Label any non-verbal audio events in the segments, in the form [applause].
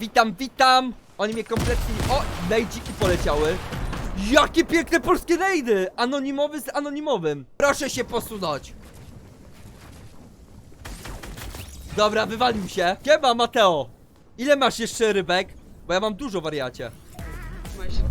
Witam, witam! Oni mnie kompletnie... O! Nejdziki poleciały. Jakie piękne polskie nejdy! Anonimowy z anonimowym. Proszę się posunąć. Dobra, wywalił się. Kiema, Mateo. Ile masz jeszcze rybek? Bo ja mam dużo, wariacie.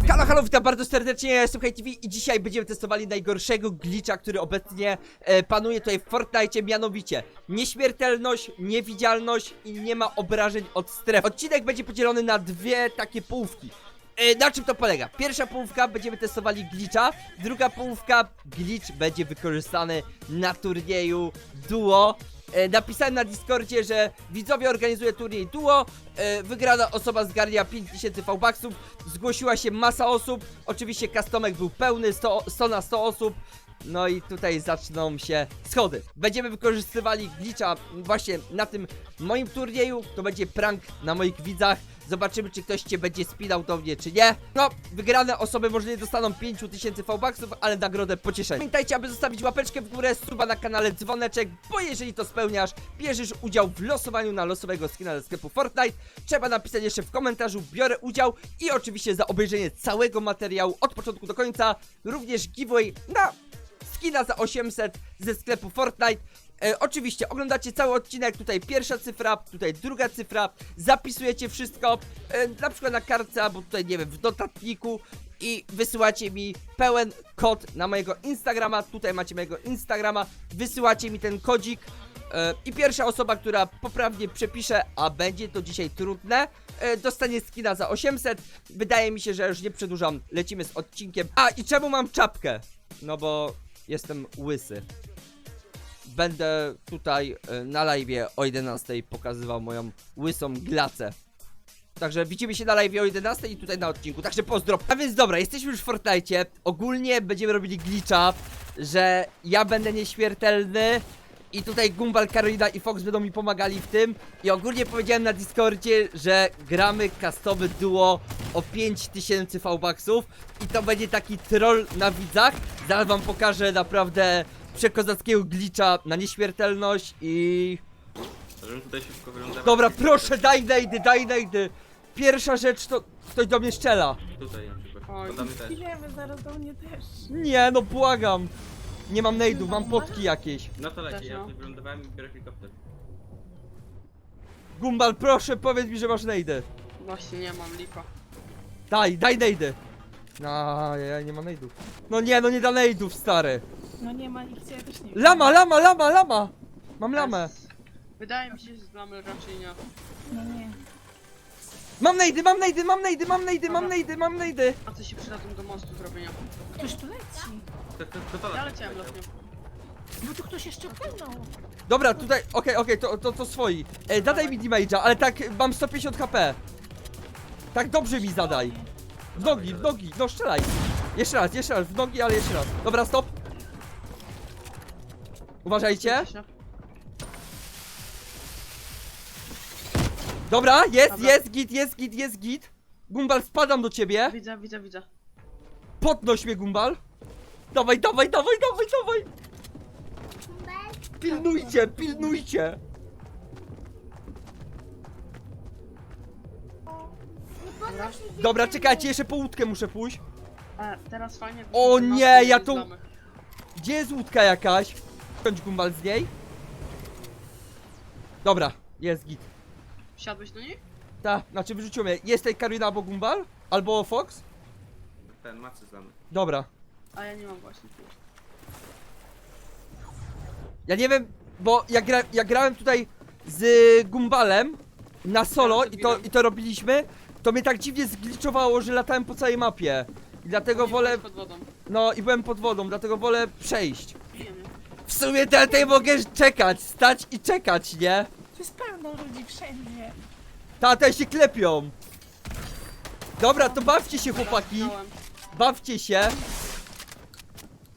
Halo, halo, witam bardzo serdecznie, ja jestem HTV i dzisiaj będziemy testowali najgorszego glitcha, który obecnie e, panuje tutaj w Fortnite, mianowicie nieśmiertelność, niewidzialność i nie ma obrażeń od strefy. Odcinek będzie podzielony na dwie takie połówki. E, na czym to polega? Pierwsza połówka będziemy testowali glitcha, druga połówka glitch będzie wykorzystany na turnieju duo. E, napisałem na Discordzie, że widzowie organizuje turniej duo. E, wygrana osoba zgarnia 5000 V-Bucksów. Zgłosiła się masa osób. Oczywiście customek był pełny, 100, 100 na 100 osób. No i tutaj zaczną się schody. Będziemy wykorzystywali glitcha właśnie na tym moim turnieju. To będzie prank na moich widzach. Zobaczymy, czy ktoś cię będzie spinał do mnie, czy nie. No, wygrane osoby może nie dostaną 5000 V-Bucksów, ale nagrodę pocieszenia. Pamiętajcie, aby zostawić łapeczkę w górę, suba na kanale, dzwoneczek, bo jeżeli to spełniasz, bierzesz udział w losowaniu na losowego skina ze sklepu Fortnite. Trzeba napisać jeszcze w komentarzu, biorę udział i oczywiście za obejrzenie całego materiału od początku do końca, również giveaway na skina za 800 ze sklepu Fortnite. E, oczywiście oglądacie cały odcinek, tutaj pierwsza cyfra, tutaj druga cyfra, zapisujecie wszystko, e, na przykład na kartce albo tutaj nie wiem, w notatniku i wysyłacie mi pełen kod na mojego Instagrama, tutaj macie mojego Instagrama, wysyłacie mi ten kodzik e, i pierwsza osoba, która poprawnie przepisze, a będzie to dzisiaj trudne, e, dostanie skina za 800. Wydaje mi się, że już nie przedłużam, lecimy z odcinkiem. A i czemu mam czapkę? No bo jestem łysy. Będę tutaj e, na live o 11 pokazywał moją łysą glacę. Także widzimy się na live o 11 i tutaj na odcinku, także pozdro. A więc dobra, jesteśmy już w Fortnite. Ogólnie będziemy robili glitcha, że ja będę nieśmiertelny i tutaj Gumball, Karolina i Fox będą mi pomagali w tym. I ogólnie powiedziałem na Discordzie, że gramy customy duo o 5000 V-Bucksów i to będzie taki troll na widzach. Zaraz wam pokażę naprawdę przekozackiego glitcha na nieśmiertelność i... Żebym tutaj szybko. Dobra, proszę, daj nejdy, daj nejdy. Pierwsza rzecz to ktoś do mnie strzela. Tutaj na przykład. Oj, Podamy też. Zaraz do mnie też. Nie, no błagam. Nie mam nejdów, mam potki jakieś. No to leci, Też ja no. tutaj wylądowałem i biorę helikopter. Gumbal, proszę, powiedz mi, że masz nejdy. Właśnie nie mam lipa. Daj, daj nejdy. No, ja, ja nie mam nejdów. No nie, no nie da nejdów, stary. No nie ma ich, ja też nie wiem. Lama, lama, lama, lama. Mam lamę. Wydaje mi się, że znamy raczej nie. No nie. Mam nejdy, mam nejdy, mam nejdy, mam nejdy, mam nejdy, mam nejdy. A co się przydadzą do mostu zrobienia? Ktoś tu leci. To, to, Ja leci, leciałem leciał. lotnią. No tu ktoś jeszcze płynął. Dobra, tutaj, okej, okej, to, to, to swoi. E, zadaj mi damage'a, ale tak, mam 150 HP. Tak dobrze mi zadaj. W nogi, w nogi, no strzelaj. Jeszcze raz, jeszcze raz, w nogi, ale jeszcze raz. Dobra, stop. Uważajcie. Dobra, jest, Dobra. jest, git, jest, git, jest, git. Gumbal, spadam do ciebie. Widzę, widzę, widzę. Podnoś mnie, Gumbal. Dawaj, dawaj, dawaj, dawaj, dawaj. Pilnujcie, pilnujcie. Dobra. Czekajcie, jeszcze po łódkę muszę pójść. A, teraz fajnie. O nie, ja znamy. Gdzie jest łódka jakaś? Kończ Gumbal z niej. Dobra, jest git. Wsiadłeś do niej? Ta, znaczy wyrzuciło mnie. Jest tutaj Karolina albo Gumbal? Albo Fox? Ten macy znamy. Dobra. A ja nie mam właśnie. Ja nie wiem, bo ja, gra, ja grałem tutaj z Gumbalem na solo i to, i to robiliśmy, to mnie tak dziwnie zgliczowało, że latałem po całej mapie. I dlatego wolę, pod wodą. no i byłem pod wodą, dlatego wolę przejść. W sumie to ja tutaj mogę czekać, stać i czekać, nie? Tu jest pełno ludzi wszędzie. Tata się klepią. Dobra, to bawcie się chłopaki, bawcie się.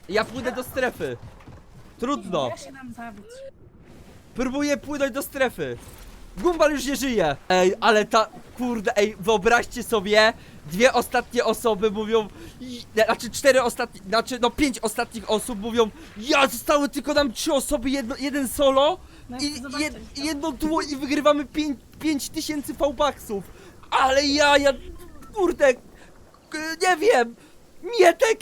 Ja pójdę do strefy. Trudno. Ja się dam zabić. Próbuję płynąć do strefy. Gumbal już nie żyje. Ej, ale ta. Kurde, ej, wyobraźcie sobie. Dwie ostatnie osoby mówią. i- Znaczy, cztery ostatnie. Znaczy, no, pięć ostatnich osób mówią. Ja zostały tylko nam trzy osoby, jedno, jeden solo. No, I jed, to. jedno duo i wygrywamy pięć, pięć tysięcy V-Bucksów. Ale ja, ja, kurde, k- nie wiem, Mietek,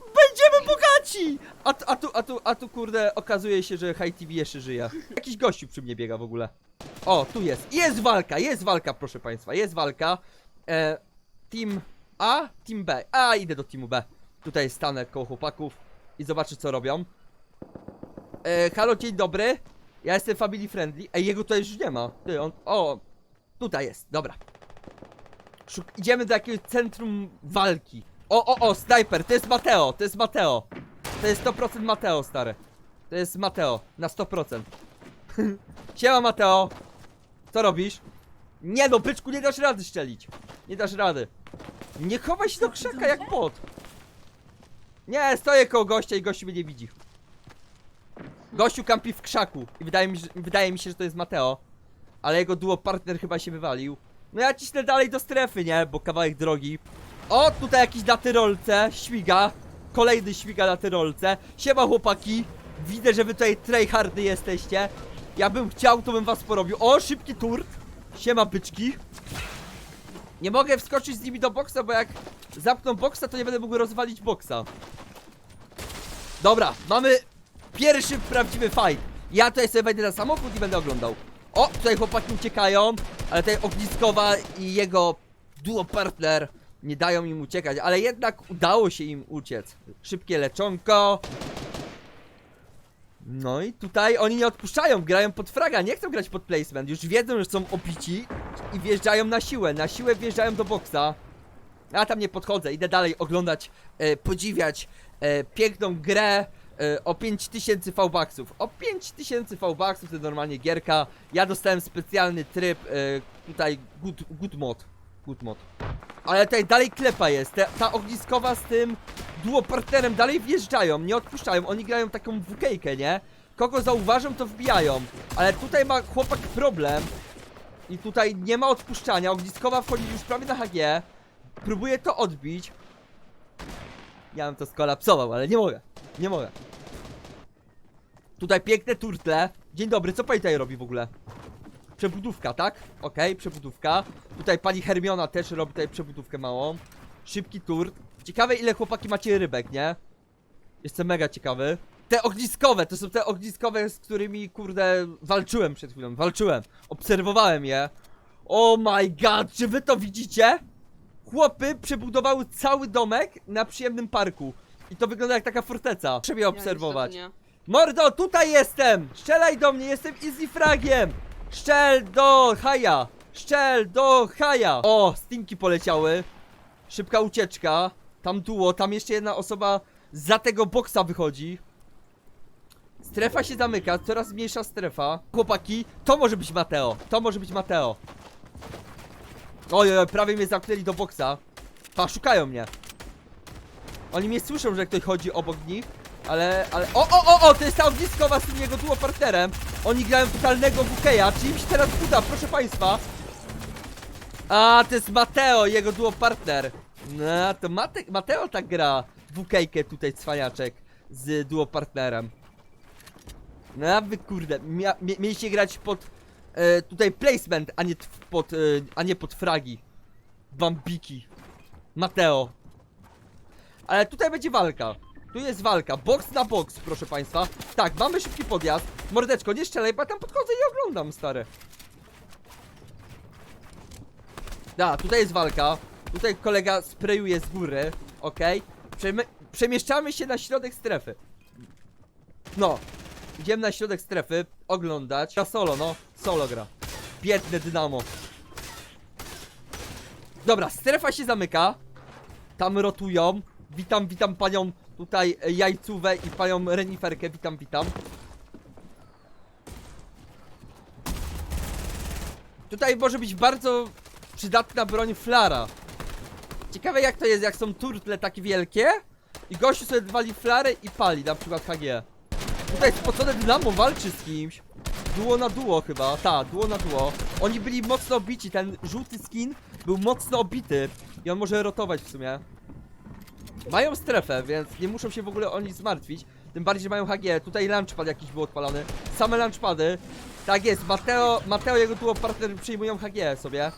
będziemy bogaci! A, tu- a tu, a tu, a tu, kurde, okazuje się, że TV jeszcze żyje. Jakiś gościu przy mnie biega w ogóle. O, tu jest, jest walka, jest walka, proszę państwa, jest walka. E, team A, Team B. A, idę do Teamu B. Tutaj stanę koło chłopaków i zobaczę, co robią. E, halo, dzień dobry. Ja jestem family friendly. Ej, jego tutaj już nie ma. Ty, on, o, tutaj jest, dobra. Szuk idziemy do jakiegoś centrum walki. O, o, o, snajper, to jest Mateo, to jest Mateo. To jest 100% Mateo, stary. To jest Mateo, na 100%. [laughs] Siema, Mateo. Co robisz? Nie no, byczku, nie dasz rady szczelić. Nie dasz rady. Nie chowaj się do krzaka jak bot. Nie, stoję koło gościa i gościu mnie nie widzi. Gościu kampi w krzaku i wydaje mi, że, wydaje mi się, że to jest Mateo. Ale jego duo partner chyba się wywalił. No ja ciśnę dalej do strefy, nie? Bo kawałek drogi. O, tutaj jakiś na tyrolce, śmiga. Kolejny śmiga na tyrolce. Siema chłopaki. Widzę, że wy tutaj tryhardy jesteście. Ja bym chciał, to bym was porobił. O, szybki tur. Siema byczki. Nie mogę wskoczyć z nimi do boksa, bo jak zapną boksa, to nie będę mógł rozwalić boksa. Dobra, mamy pierwszy prawdziwy fight. Ja tutaj sobie wejdę na samochód i będę oglądał. O, tutaj chłopaki uciekają, ale tutaj Ogniskowa i jego duo partner nie dają im uciekać, ale jednak udało się im uciec. Szybkie leczonko. No i tutaj oni nie odpuszczają, grają pod fraga, nie chcą grać pod placement. Już wiedzą, że są opici i wjeżdżają na siłę. Na siłę wjeżdżają do boksa. Ja tam nie podchodzę, idę dalej oglądać, e, podziwiać e, piękną grę e, o 5000 V-Bucksów. O 5000 V-Bucksów to normalnie gierka. Ja dostałem specjalny tryb, e, tutaj good, good mod. Good mod. Ale tutaj dalej klepa jest, ta, ta ogniskowa z tym duo partnerem dalej wjeżdżają, nie odpuszczają, oni grają taką wukejkę, nie? Kogo zauważą to wbijają, ale tutaj ma chłopak problem i tutaj nie ma odpuszczania, ogniskowa wchodzi już prawie na HG, próbuje to odbić. Ja bym to skolapsował, ale nie mogę, nie mogę. Tutaj piękne turtle. Dzień dobry, co pani tutaj robi w ogóle? Przebudówka, tak? Okej, przebudówka. Tutaj pani Hermiona też robi tutaj przebudówkę małą. Szybki tur. Ciekawe ile chłopaki macie rybek, nie? Jestem mega ciekawy. Te ogniskowe, to są te ogniskowe, z którymi, kurde, walczyłem przed chwilą, walczyłem. Obserwowałem je. Oh my god, czy wy to widzicie? Chłopy przebudowały cały domek na przyjemnym parku. I to wygląda jak taka forteca. Muszę je obserwować. Ja, niestety Mordo, tutaj jestem! Strzelaj do mnie, jestem easy fragiem! Szczel do haja! Szczel do haja! O, stinki poleciały. Szybka ucieczka. Tam duo, tam jeszcze jedna osoba za tego boksa wychodzi. Strefa się zamyka, coraz mniejsza strefa. Chłopaki, to może być Mateo. To może być Mateo. Oj, oj, prawie mnie zamknęli do boksa. Pa, szukają mnie. Oni mnie słyszą, że ktoś chodzi obok nich. Ale, ale... O, o, o, o! To jest ta ogniskowa z tym jego duo partnerem. Oni grają totalnego WK'a. Czy im się teraz uda, proszę państwa? A, to jest Mateo, jego duo partner. No, to Mate, Mateo tak gra WK'kę tutaj, cwaniaczek. Z duo partnerem. No, wy kurde, mia, mie, mieliście grać pod... E, tutaj placement, a nie pod, e, a nie pod fragi. Bambiki. Mateo. Ale tutaj będzie walka. Tu jest walka. Box na box, proszę państwa. Tak, mamy szybki podjazd. Mordeczko, nie strzelaj, bo ja tam podchodzę i oglądam, stary. Da, tutaj jest walka. Tutaj kolega sprayuje z góry. Okej. Przemy- Przemieszczamy się na środek strefy. No. Idziemy na środek strefy, oglądać. Gra solo, no. Solo gra. Biedne dynamo. Dobra, strefa się zamyka. Tam rotują. Witam, witam panią tutaj jajcówę i panią reniferkę. Witam, witam. Tutaj może być bardzo przydatna broń flara. Ciekawe jak to jest, jak są turtle takie wielkie i gościu sobie wali flarę i pali, na przykład HG. Tutaj spocone dynamo walczy z kimś. Duo na duo chyba, ta, duo na duo. Oni byli mocno obici, ten żółty skin był mocno obity i on może rotować w sumie. Mają strefę, więc nie muszą się w ogóle oni zmartwić. Tym bardziej, że mają HG. Tutaj launchpad jakiś był odpalony. Same launchpady. Tak jest, Mateo, Mateo jego duo partner przyjmują HG sobie.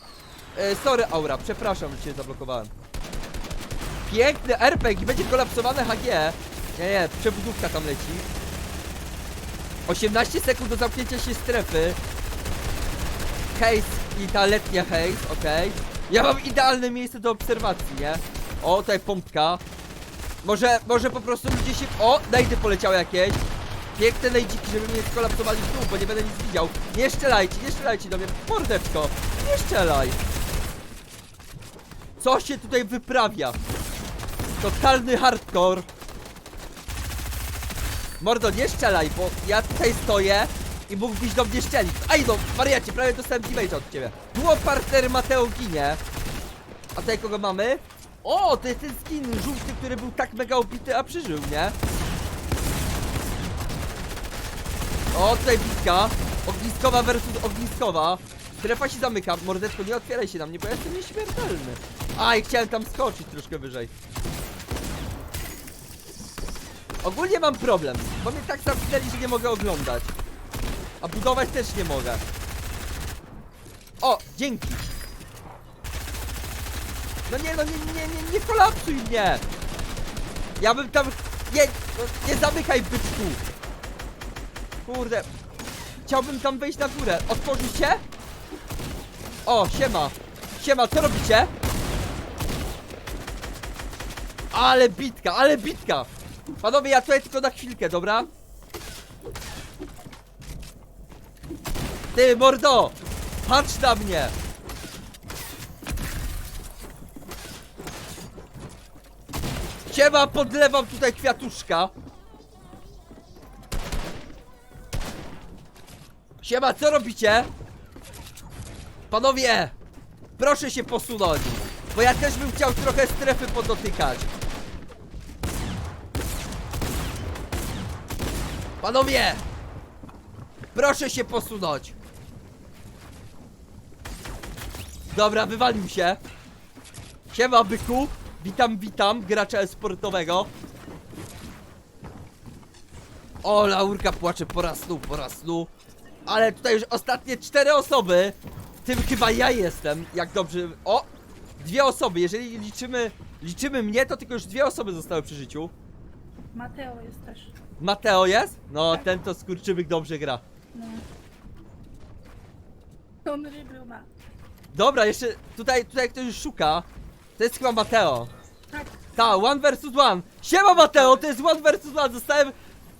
E, sorry, Aura, przepraszam, że cię zablokowałem. Piękny RPG, będzie kolapsowane HG. Nie, nie, przebudówka tam leci. 18 sekund do zamknięcia się strefy. Haze i ta letnia haze, okej. Ja mam idealne miejsce do obserwacji, nie? O, tutaj pompka. Może, może po prostu ludzie się... O, najdy poleciały jakieś. Piękne najdziki, żeby mnie skolapsowali w dół, bo nie będę nic widział. Nie strzelajcie, nie strzelajcie do mnie. Mordeczko, nie strzelaj. Co się tutaj wyprawia? Totalny hardcore. Mordo, nie strzelaj, bo ja tutaj stoję i mógłbyś do mnie strzelić. Aj no, wariacie, prawie dostałem damage'a od ciebie. Było partner Mateo ginie. A tutaj kogo mamy? O, to jest ten skin żółty, który był tak mega obity, a przeżył, nie? O, tutaj bitka. Ogniskowa versus ogniskowa. Strefa się zamyka. Mordeczko, nie otwieraj się na mnie, bo ja jestem nieśmiertelny. Aj, chciałem tam skoczyć troszkę wyżej. Ogólnie mam problem, bo mnie tak zamknęli, że nie mogę oglądać. A budować też nie mogę. O, dzięki. No nie, no nie, nie, nie, nie kolapsuj mnie. Ja bym tam... Nie, no, nie zamykaj byczku. Kurde. Chciałbym tam wejść na górę. Otworzył się? O, siema. Siema, co robicie? Ale bitka, ale bitka. Panowie, ja tutaj tylko na chwilkę, dobra? Ty, mordo! Patrz na mnie! Siema, podlewam tutaj kwiatuszka. Siema, co robicie? Panowie! Proszę się posunąć, bo ja też bym chciał trochę strefy podotykać. Panowie! Proszę się posunąć! Dobra, wywalił się. Siema, byku. Witam, witam, gracza e-sportowego. O, Laurka płacze po raz snu, po raz snu. Ale tutaj już ostatnie cztery osoby. W tym chyba ja jestem, jak dobrze... O! Dwie osoby, jeżeli liczymy... Liczymy mnie, to tylko już dwie osoby zostały przy życiu. Mateo jest też. Mateo jest? No, ten to skurczybyk dobrze gra. No. On ryby ma. Dobra, jeszcze tutaj, tutaj ktoś już szuka. To jest chyba Mateo. Tak. Ta, one versus one. Siema Mateo, to jest one versus one. Zostałem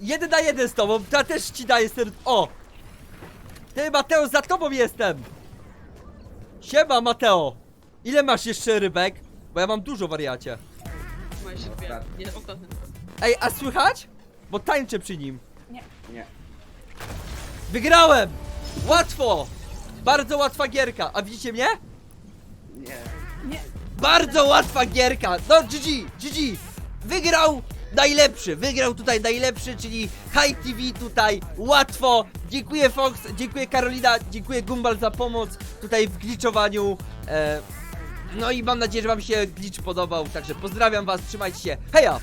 jeden na jeden z tobą. Ja też ci daję ser... O! Ty Mateo, za tobą jestem. Siema Mateo. Ile masz jeszcze rybek? Bo ja mam dużo wariacie. Dwie. Nie, ostatnie. Ej, a słychać? Bo tańczę przy nim. Nie. Wygrałem! Łatwo! Bardzo łatwa gierka. A widzicie mnie? Nie. Nie. Bardzo łatwa gierka. No GG, GG. Wygrał najlepszy. Wygrał tutaj najlepszy, czyli High TV tutaj. Łatwo. Dziękuję Fox, dziękuję Karolina, dziękuję Gumball za pomoc tutaj w glitchowaniu. E, no i mam nadzieję, że wam się glitch podobał. Także pozdrawiam was, trzymajcie się. Heja!